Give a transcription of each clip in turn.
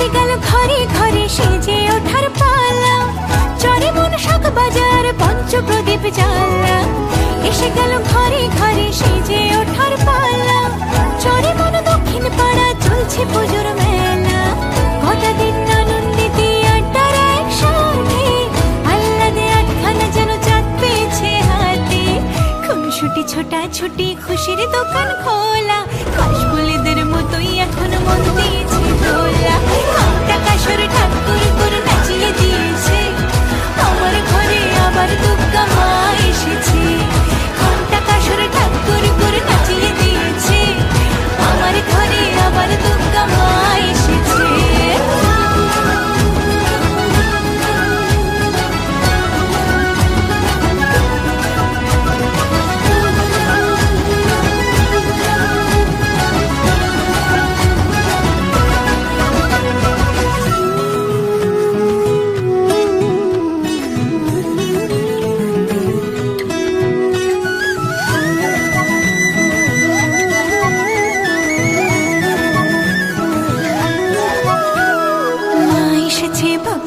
এসে গেল ঘরে ঘরে সেজে ওঠার পালা। চরে মন শাক বাজার পঞ্চপ্রদীপ জ্বালা। এসে গেল ঘরে ঘরে সেজে ওঠার পালা। চরে মন দক্ষিণ পাড়া চলছে পুজোর মেলা। গোটা দিন আল্লাদে যেন পেয়েছে হাতে। ছোটা ছুটি খুশির দোকান খোলা।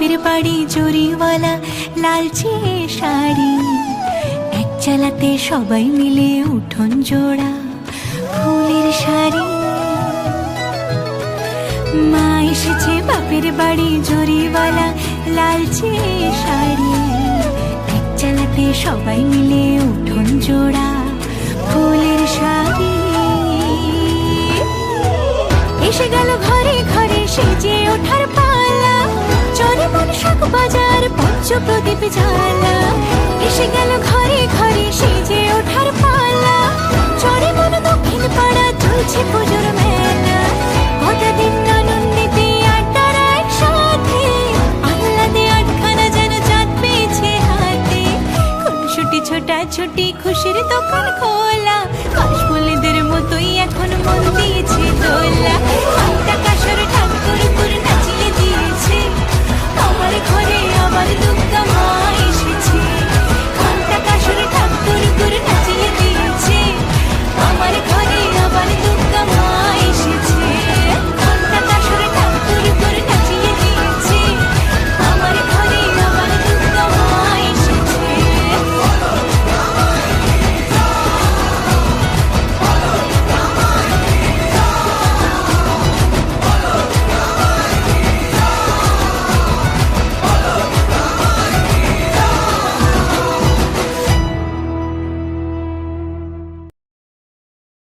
বাপের বাড়ি জরিওয়ালা লালচে শাড়ি। এক চালাতে সবাই মিলে উঠোন জোড়া ফুলের শাড়ি। মা এসেছে বাপের বাড়ি জরিওয়ালা লালচে শাড়ি। এক চালাতে সবাই মিলে উঠোন জোড়া ফুলের শাড়ি। এসে গেল ঘরে ঘরে সেজে ওঠার পালা। মন শাক বাজার পঞ্চপ্রদীপ জ্বালা। এসে গেল ঘরে ঘরে সেজে ওঠার পালা। চরে মন দক্ষিণ পাড়া চলছে পুজোর মেলা। গোটা দিন আনন্দিতে আড্ডার একসাথে, আহ্লাদে আটখানা যেন চাঁদ পেয়েছে হাতে। খুনসুটি ছোটা ছুটি খুশির দোকান খোলা।